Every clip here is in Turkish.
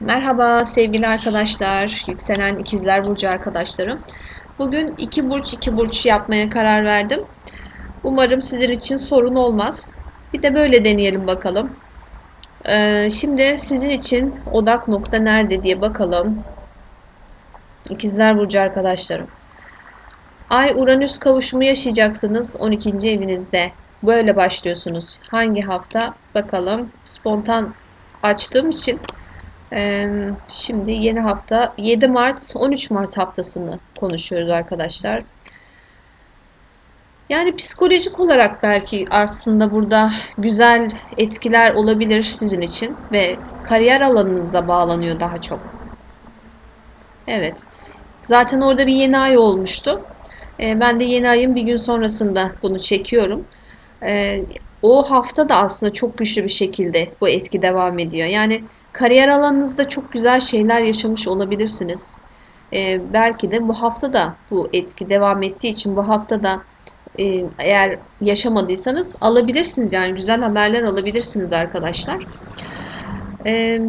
Merhaba sevgili arkadaşlar, yükselen ikizler burcu arkadaşlarım. Bugün iki burç iki burç yapmaya karar verdim. Umarım sizin için sorun olmaz. Bir de böyle deneyelim bakalım. Ee, şimdi sizin için odak nokta nerede diye bakalım. İkizler burcu arkadaşlarım. Ay Uranüs kavuşumu yaşayacaksınız 12. evinizde. Böyle başlıyorsunuz. Hangi hafta? Bakalım. Spontan açtığım için Şimdi yeni hafta 7 Mart 13 Mart haftasını konuşuyoruz arkadaşlar. Yani psikolojik olarak belki aslında burada güzel etkiler olabilir sizin için ve kariyer alanınıza bağlanıyor daha çok. Evet. Zaten orada bir yeni ay olmuştu. Ben de yeni ayın bir gün sonrasında bunu çekiyorum. O hafta da aslında çok güçlü bir şekilde bu etki devam ediyor. Yani Kariyer alanınızda çok güzel şeyler yaşamış olabilirsiniz. Ee, belki de bu hafta da bu etki devam ettiği için bu hafta da e, eğer yaşamadıysanız alabilirsiniz. Yani güzel haberler alabilirsiniz arkadaşlar. Ee,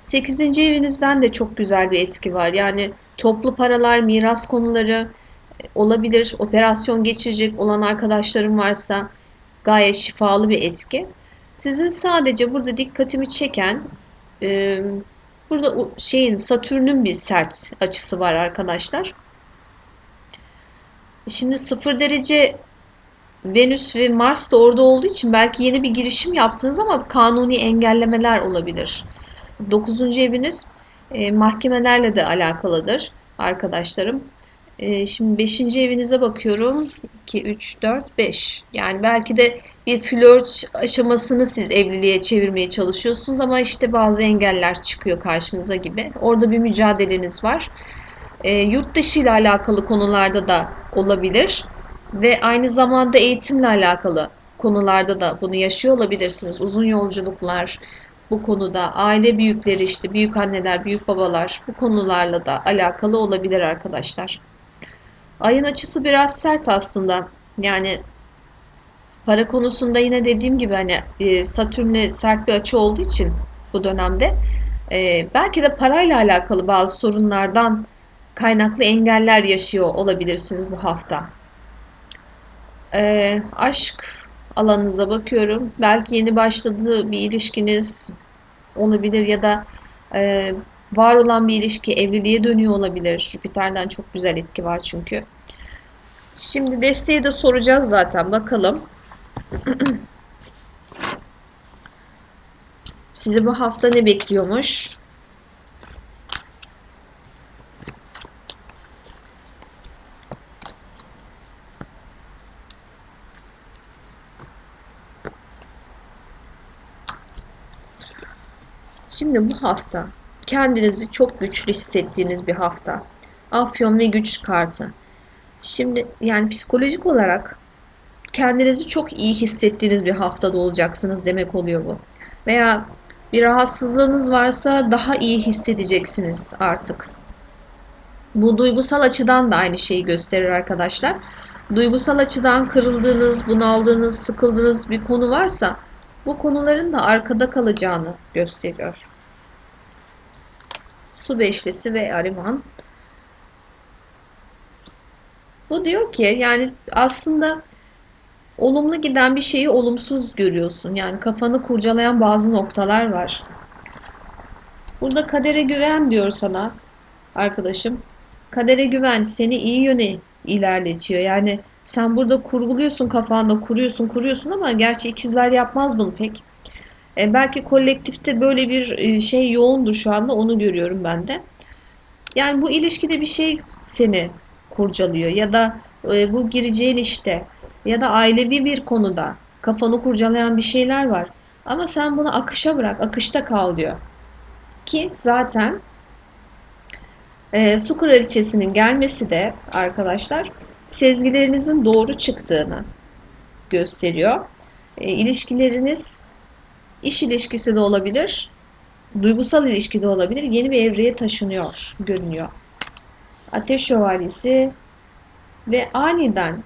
8. evinizden de çok güzel bir etki var. Yani toplu paralar, miras konuları e, olabilir. Operasyon geçirecek olan arkadaşlarım varsa gayet şifalı bir etki. Sizin sadece burada dikkatimi çeken e, burada şeyin Satürn'ün bir sert açısı var arkadaşlar. Şimdi sıfır derece Venüs ve Mars da orada olduğu için belki yeni bir girişim yaptınız ama kanuni engellemeler olabilir. Dokuzuncu eviniz e, mahkemelerle de alakalıdır arkadaşlarım. E, şimdi beşinci evinize bakıyorum. 2, 3, 4, 5. Yani belki de bir flört aşamasını siz evliliğe çevirmeye çalışıyorsunuz ama işte bazı engeller çıkıyor karşınıza gibi. Orada bir mücadeleniz var. E, yurt dışı ile alakalı konularda da olabilir ve aynı zamanda eğitimle alakalı konularda da bunu yaşıyor olabilirsiniz. Uzun yolculuklar bu konuda aile büyükleri işte büyük anneler, büyük babalar bu konularla da alakalı olabilir arkadaşlar. Ayın açısı biraz sert aslında. Yani para konusunda yine dediğim gibi hani e, Satürn'le sert bir açı olduğu için bu dönemde e, belki de parayla alakalı bazı sorunlardan kaynaklı engeller yaşıyor olabilirsiniz bu hafta. E, aşk alanınıza bakıyorum. Belki yeni başladığı bir ilişkiniz olabilir ya da var olan bir ilişki evliliğe dönüyor olabilir. Jüpiter'den çok güzel etki var çünkü. Şimdi desteği de soracağız zaten. Bakalım. Sizi bu hafta ne bekliyormuş? Şimdi bu hafta kendinizi çok güçlü hissettiğiniz bir hafta. Afyon ve güç kartı. Şimdi yani psikolojik olarak kendinizi çok iyi hissettiğiniz bir haftada olacaksınız demek oluyor bu. Veya bir rahatsızlığınız varsa daha iyi hissedeceksiniz artık. Bu duygusal açıdan da aynı şeyi gösterir arkadaşlar. Duygusal açıdan kırıldığınız, bunaldığınız, sıkıldığınız bir konu varsa bu konuların da arkada kalacağını gösteriyor. Su beşlisi ve Ariman. Bu diyor ki yani aslında olumlu giden bir şeyi olumsuz görüyorsun. Yani kafanı kurcalayan bazı noktalar var. Burada kadere güven diyor sana arkadaşım. Kadere güven seni iyi yöne ilerletiyor. Yani sen burada kurguluyorsun kafanda, kuruyorsun, kuruyorsun ama gerçi ikizler yapmaz bunu pek. E, belki kolektifte böyle bir e, şey yoğundur şu anda onu görüyorum ben de. Yani bu ilişkide bir şey seni kurcalıyor ya da e, bu gireceğin işte ya da ailevi bir konuda kafanı kurcalayan bir şeyler var. Ama sen bunu akışa bırak, akışta kal diyor. Ki zaten e, su kraliçesinin gelmesi de arkadaşlar sezgilerinizin doğru çıktığını gösteriyor. E, ilişkileriniz iş ilişkisi de olabilir, duygusal ilişki de olabilir. Yeni bir evreye taşınıyor, görünüyor. Ateş şövalyesi ve aniden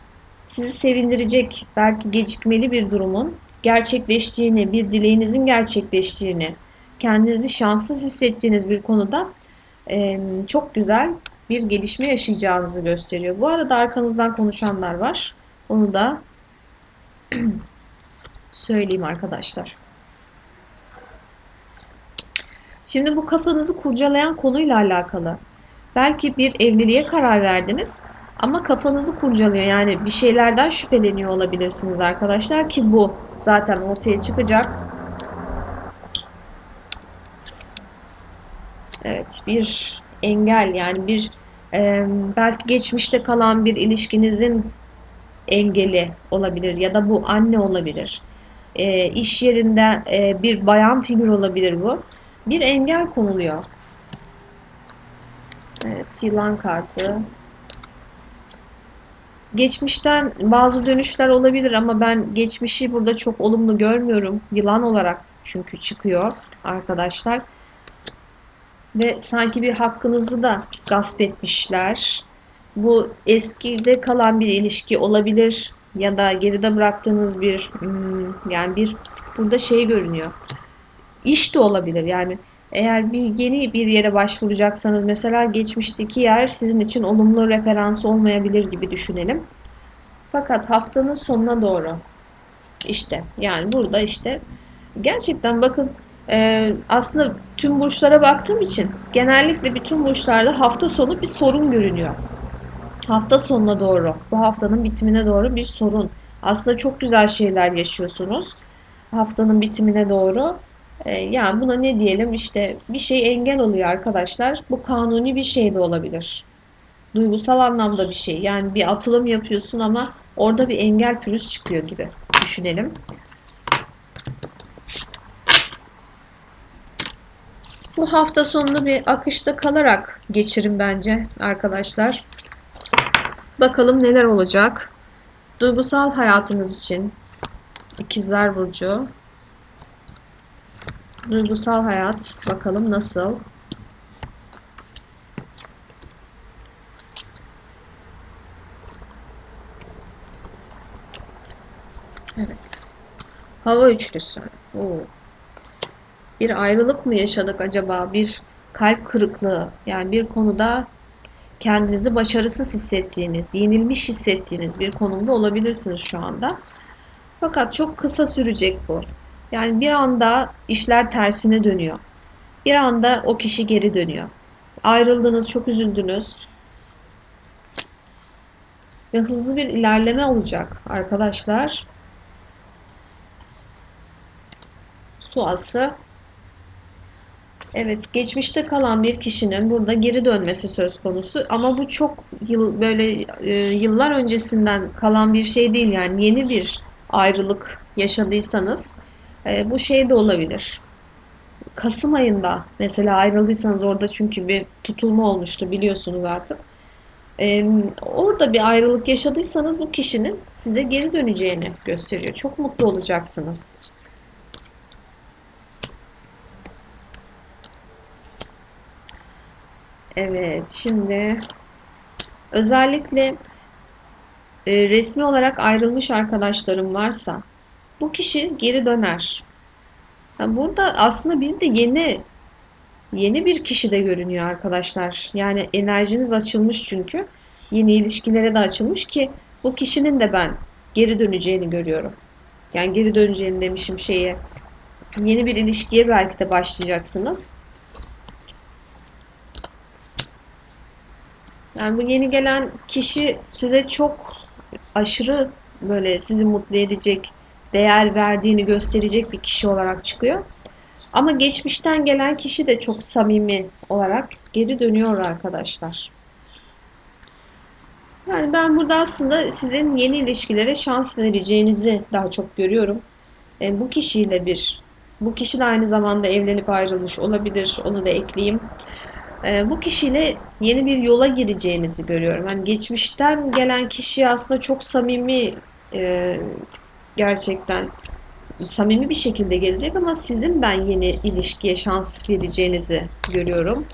sizi sevindirecek belki gecikmeli bir durumun gerçekleştiğini, bir dileğinizin gerçekleştiğini kendinizi şanssız hissettiğiniz bir konuda e, çok güzel bir gelişme yaşayacağınızı gösteriyor. Bu arada arkanızdan konuşanlar var. Onu da söyleyeyim arkadaşlar. Şimdi bu kafanızı kurcalayan konuyla alakalı. Belki bir evliliğe karar verdiniz ama kafanızı kurcalıyor. Yani bir şeylerden şüpheleniyor olabilirsiniz arkadaşlar ki bu zaten ortaya çıkacak. Evet, bir engel yani bir e, belki geçmişte kalan bir ilişkinizin engeli olabilir ya da bu anne olabilir. E, iş yerinde e, bir bayan figür olabilir bu. Bir engel konuluyor. Evet, yılan kartı. Geçmişten bazı dönüşler olabilir ama ben geçmişi burada çok olumlu görmüyorum. Yılan olarak çünkü çıkıyor arkadaşlar. Ve sanki bir hakkınızı da gasp etmişler. Bu eskide kalan bir ilişki olabilir ya da geride bıraktığınız bir hmm, yani bir burada şey görünüyor. İş de olabilir yani eğer bir yeni bir yere başvuracaksanız mesela geçmişteki yer sizin için olumlu referans olmayabilir gibi düşünelim. Fakat haftanın sonuna doğru işte yani burada işte gerçekten bakın e, aslında tüm burçlara baktığım için genellikle bütün burçlarda hafta sonu bir sorun görünüyor. Hafta sonuna doğru, bu haftanın bitimine doğru bir sorun. Aslında çok güzel şeyler yaşıyorsunuz. Haftanın bitimine doğru. E, yani buna ne diyelim işte bir şey engel oluyor arkadaşlar. Bu kanuni bir şey de olabilir. Duygusal anlamda bir şey. Yani bir atılım yapıyorsun ama orada bir engel pürüz çıkıyor gibi düşünelim. Bu hafta sonunu bir akışta kalarak geçirin bence arkadaşlar. Bakalım neler olacak. Duygusal hayatınız için İkizler Burcu. Duygusal hayat bakalım nasıl? Evet. Hava üçlüsü. Oo. Bir ayrılık mı yaşadık acaba? Bir kalp kırıklığı. Yani bir konuda kendinizi başarısız hissettiğiniz, yenilmiş hissettiğiniz bir konumda olabilirsiniz şu anda. Fakat çok kısa sürecek bu. Yani bir anda işler tersine dönüyor. Bir anda o kişi geri dönüyor. Ayrıldınız, çok üzüldünüz. Ve hızlı bir ilerleme olacak arkadaşlar. Su ası. Evet, geçmişte kalan bir kişinin burada geri dönmesi söz konusu ama bu çok yıl böyle e, yıllar öncesinden kalan bir şey değil yani yeni bir ayrılık yaşadıysanız e, bu şey de olabilir. Kasım ayında mesela ayrıldıysanız orada çünkü bir tutulma olmuştu biliyorsunuz artık. E, orada bir ayrılık yaşadıysanız bu kişinin size geri döneceğini gösteriyor. Çok mutlu olacaksınız. Evet, şimdi özellikle e, resmi olarak ayrılmış arkadaşlarım varsa bu kişi geri döner. Yani burada aslında bir de yeni yeni bir kişi de görünüyor arkadaşlar. Yani enerjiniz açılmış çünkü. Yeni ilişkilere de açılmış ki bu kişinin de ben geri döneceğini görüyorum. Yani geri döneceğini demişim şeye. Yeni bir ilişkiye belki de başlayacaksınız. Yani bu yeni gelen kişi size çok aşırı böyle sizi mutlu edecek, değer verdiğini gösterecek bir kişi olarak çıkıyor. Ama geçmişten gelen kişi de çok samimi olarak geri dönüyor arkadaşlar. Yani ben burada aslında sizin yeni ilişkilere şans vereceğinizi daha çok görüyorum. E, bu kişiyle bir, bu kişi de aynı zamanda evlenip ayrılmış olabilir. Onu da ekleyeyim. E, bu kişiyle yeni bir yola gireceğinizi görüyorum. Yani geçmişten gelen kişi aslında çok samimi e, gerçekten samimi bir şekilde gelecek ama sizin ben yeni ilişkiye şans vereceğinizi görüyorum.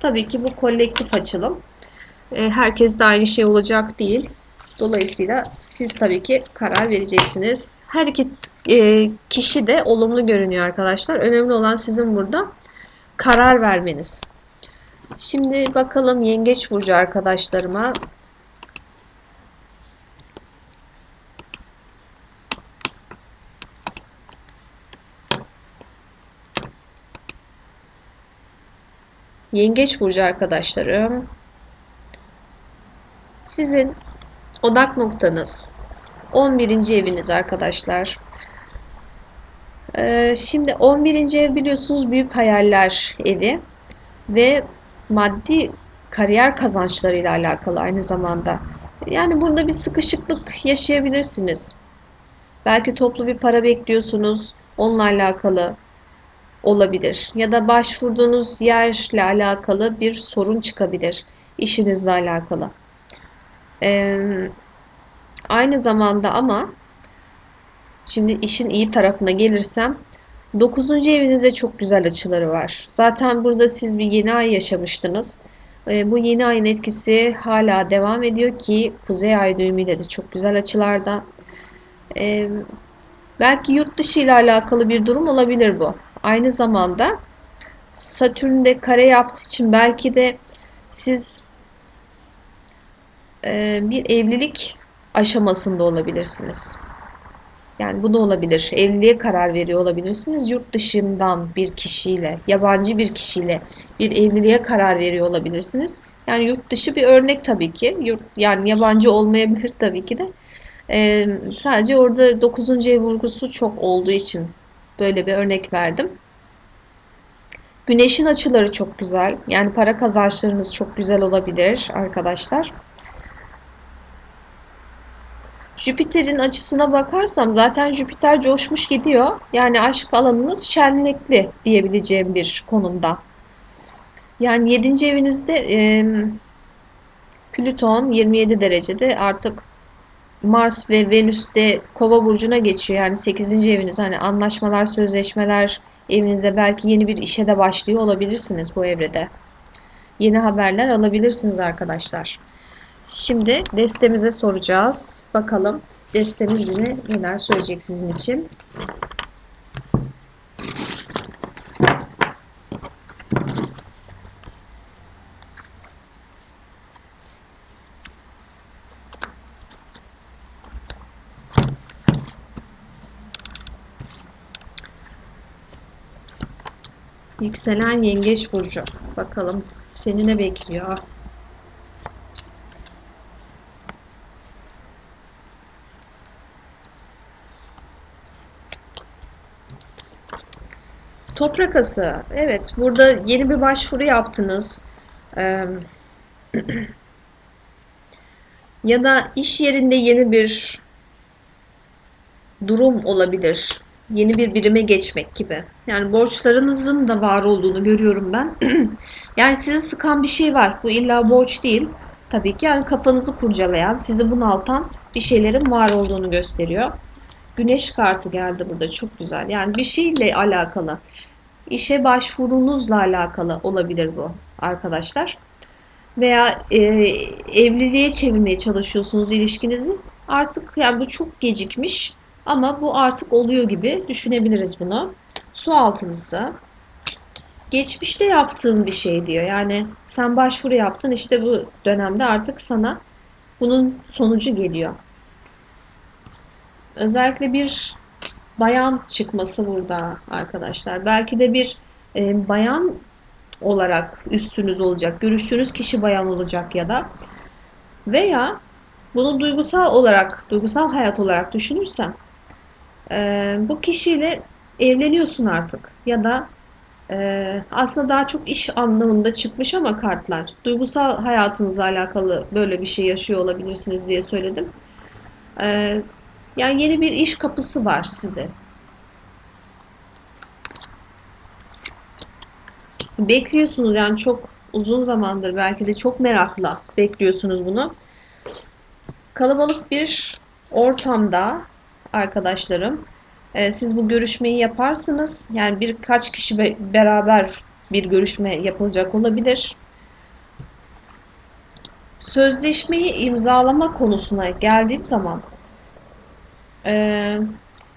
Tabii ki bu kolektif açılım. E, herkes de aynı şey olacak değil. Dolayısıyla siz tabii ki karar vereceksiniz. Her iki e, kişi de olumlu görünüyor arkadaşlar. Önemli olan sizin burada karar vermeniz. Şimdi bakalım Yengeç Burcu arkadaşlarıma. Yengeç Burcu arkadaşlarım. Sizin odak noktanız 11. eviniz arkadaşlar. Ee, şimdi 11. ev biliyorsunuz büyük hayaller evi ve maddi kariyer kazançlarıyla alakalı aynı zamanda. Yani burada bir sıkışıklık yaşayabilirsiniz. Belki toplu bir para bekliyorsunuz. Onunla alakalı olabilir. Ya da başvurduğunuz yerle alakalı bir sorun çıkabilir. İşinizle alakalı. Ee, aynı zamanda ama şimdi işin iyi tarafına gelirsem 9. evinize çok güzel açıları var. Zaten burada siz bir yeni ay yaşamıştınız. E, bu yeni ayın etkisi hala devam ediyor ki Kuzey Ay düğümüyle de çok güzel açılarda. E, belki yurt dışı ile alakalı bir durum olabilir bu. Aynı zamanda Satürn de kare yaptığı için belki de siz e, bir evlilik aşamasında olabilirsiniz. Yani bu da olabilir. Evliliğe karar veriyor olabilirsiniz. Yurt dışından bir kişiyle, yabancı bir kişiyle bir evliliğe karar veriyor olabilirsiniz. Yani yurt dışı bir örnek tabii ki. Yurt, yani yabancı olmayabilir tabii ki de. Ee, sadece orada 9. ev vurgusu çok olduğu için böyle bir örnek verdim. Güneşin açıları çok güzel. Yani para kazançlarınız çok güzel olabilir arkadaşlar. Jüpiter'in açısına bakarsam zaten Jüpiter coşmuş gidiyor. Yani aşk alanınız şenlikli diyebileceğim bir konumda. Yani 7. evinizde e, Plüton 27 derecede artık Mars ve Venüs de Kova burcuna geçiyor. Yani 8. eviniz hani anlaşmalar, sözleşmeler evinize belki yeni bir işe de başlıyor olabilirsiniz bu evrede. Yeni haberler alabilirsiniz arkadaşlar. Şimdi destemize soracağız. Bakalım destemiz yine neler söyleyecek sizin için. Yükselen Yengeç Burcu. Bakalım seni ne bekliyor? Toprak ası. Evet, burada yeni bir başvuru yaptınız. Ya da iş yerinde yeni bir durum olabilir. Yeni bir birime geçmek gibi. Yani borçlarınızın da var olduğunu görüyorum ben. yani sizi sıkan bir şey var. Bu illa borç değil. Tabii ki yani kafanızı kurcalayan, sizi bunaltan bir şeylerin var olduğunu gösteriyor. Güneş kartı geldi burada çok güzel. Yani bir şeyle alakalı, işe başvurunuzla alakalı olabilir bu arkadaşlar. Veya e, evliliğe çevirmeye çalışıyorsunuz ilişkinizi. Artık yani bu çok gecikmiş ama bu artık oluyor gibi düşünebiliriz bunu. Su altılısı. Geçmişte yaptığın bir şey diyor. Yani sen başvuru yaptın işte bu dönemde artık sana bunun sonucu geliyor. Özellikle bir bayan çıkması burada arkadaşlar. Belki de bir e, bayan olarak üstünüz olacak. Görüştüğünüz kişi bayan olacak ya da veya bunu duygusal olarak, duygusal hayat olarak düşünürsem e, bu kişiyle evleniyorsun artık ya da e, aslında daha çok iş anlamında çıkmış ama kartlar duygusal hayatınızla alakalı böyle bir şey yaşıyor olabilirsiniz diye söyledim. E, yani yeni bir iş kapısı var size. Bekliyorsunuz yani çok uzun zamandır belki de çok merakla bekliyorsunuz bunu. Kalabalık bir ortamda arkadaşlarım e, siz bu görüşmeyi yaparsınız. Yani birkaç kişi beraber bir görüşme yapılacak olabilir. Sözleşmeyi imzalama konusuna geldiğim zaman ee,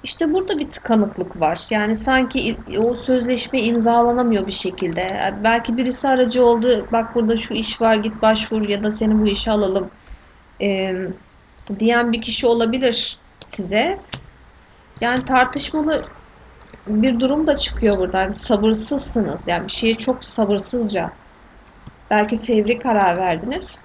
İşte burada bir tıkanıklık var. Yani sanki o sözleşme imzalanamıyor bir şekilde. Yani Belki birisi aracı oldu. Bak burada şu iş var, git başvur ya da seni bu işe alalım e, diyen bir kişi olabilir size. Yani tartışmalı bir durum da çıkıyor burada. Yani sabırsızsınız. Yani bir şeye çok sabırsızca. Belki fevri karar verdiniz.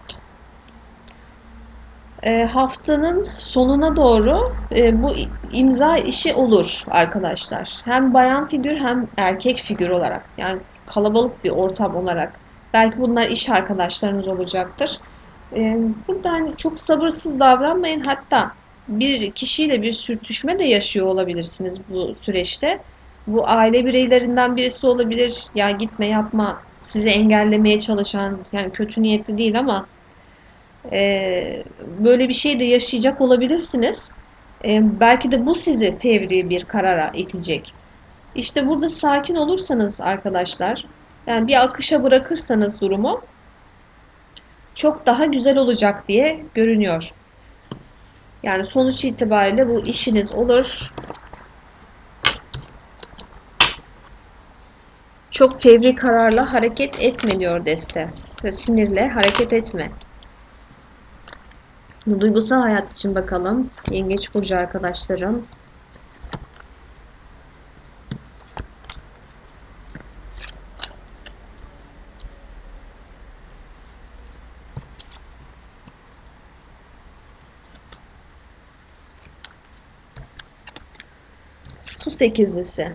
E, haftanın sonuna doğru e, bu imza işi olur arkadaşlar. Hem bayan figür hem erkek figür olarak. Yani kalabalık bir ortam olarak. Belki bunlar iş arkadaşlarınız olacaktır. E, burada hani çok sabırsız davranmayın. Hatta bir kişiyle bir sürtüşme de yaşıyor olabilirsiniz bu süreçte. Bu aile bireylerinden birisi olabilir. Ya gitme yapma sizi engellemeye çalışan yani kötü niyetli değil ama ee, böyle bir şey de yaşayacak olabilirsiniz. Ee, belki de bu sizi fevri bir karara itecek. İşte burada sakin olursanız arkadaşlar, yani bir akışa bırakırsanız durumu çok daha güzel olacak diye görünüyor. Yani sonuç itibariyle bu işiniz olur. Çok fevri kararla hareket etme diyor deste. Ve sinirle hareket etme. Bu duygusal hayat için bakalım. Yengeç burcu arkadaşlarım. Su sekizlisi.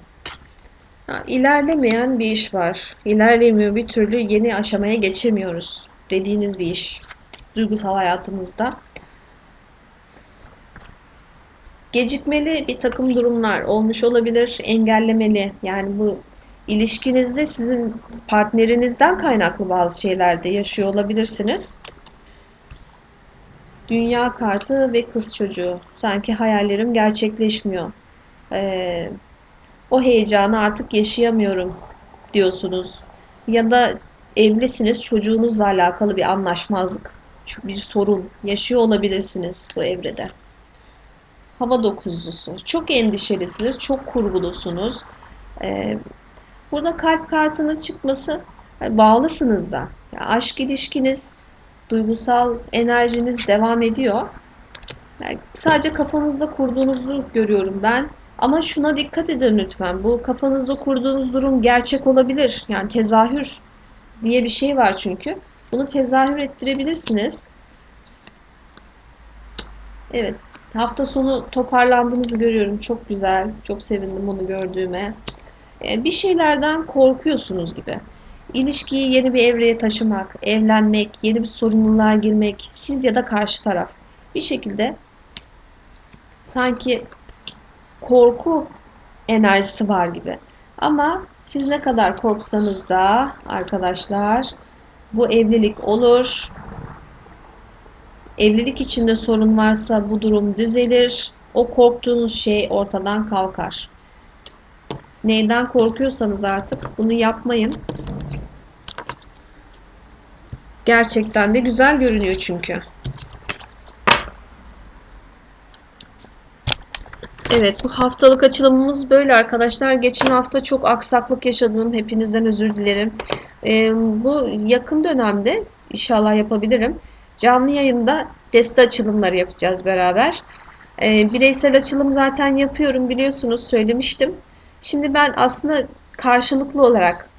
Ha, ilerlemeyen bir iş var. İlerlemiyor bir türlü yeni aşamaya geçemiyoruz dediğiniz bir iş. Duygusal hayatınızda. Gecikmeli bir takım durumlar olmuş olabilir, engellemeli. Yani bu ilişkinizde sizin partnerinizden kaynaklı bazı şeyler de yaşıyor olabilirsiniz. Dünya kartı ve kız çocuğu. Sanki hayallerim gerçekleşmiyor. Ee, o heyecanı artık yaşayamıyorum diyorsunuz. Ya da evlisiniz, çocuğunuzla alakalı bir anlaşmazlık, bir sorun yaşıyor olabilirsiniz bu evrede. Hava dokuzlusu. Çok endişelisiniz, çok kurgulusunuz. Ee, burada kalp kartının çıkması e, bağlısınız da. Yani aşk ilişkiniz, duygusal enerjiniz devam ediyor. Yani sadece kafanızda kurduğunuzu görüyorum ben. Ama şuna dikkat edin lütfen. Bu kafanızda kurduğunuz durum gerçek olabilir. Yani tezahür diye bir şey var çünkü. Bunu tezahür ettirebilirsiniz. Evet, hafta sonu toparlandığınızı görüyorum. Çok güzel. Çok sevindim bunu gördüğüme. Ee, Bir şeylerden korkuyorsunuz gibi. İlişkiyi yeni bir evreye taşımak, evlenmek, yeni bir sorumluluğa girmek, siz ya da karşı taraf. Bir şekilde sanki korku enerjisi var gibi. Ama siz ne kadar korksanız da arkadaşlar bu evlilik olur. Evlilik içinde sorun varsa bu durum düzelir. O korktuğunuz şey ortadan kalkar. Neyden korkuyorsanız artık bunu yapmayın. Gerçekten de güzel görünüyor çünkü. Evet, bu haftalık açılımımız böyle arkadaşlar. Geçen hafta çok aksaklık yaşadım. Hepinizden özür dilerim. Ee, bu yakın dönemde inşallah yapabilirim. Canlı yayında deste açılımları yapacağız beraber. Ee, bireysel açılım zaten yapıyorum biliyorsunuz söylemiştim. Şimdi ben aslında karşılıklı olarak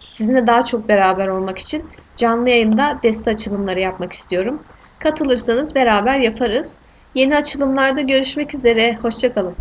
sizinle daha çok beraber olmak için canlı yayında deste açılımları yapmak istiyorum. Katılırsanız beraber yaparız. Yeni açılımlarda görüşmek üzere. Hoşçakalın.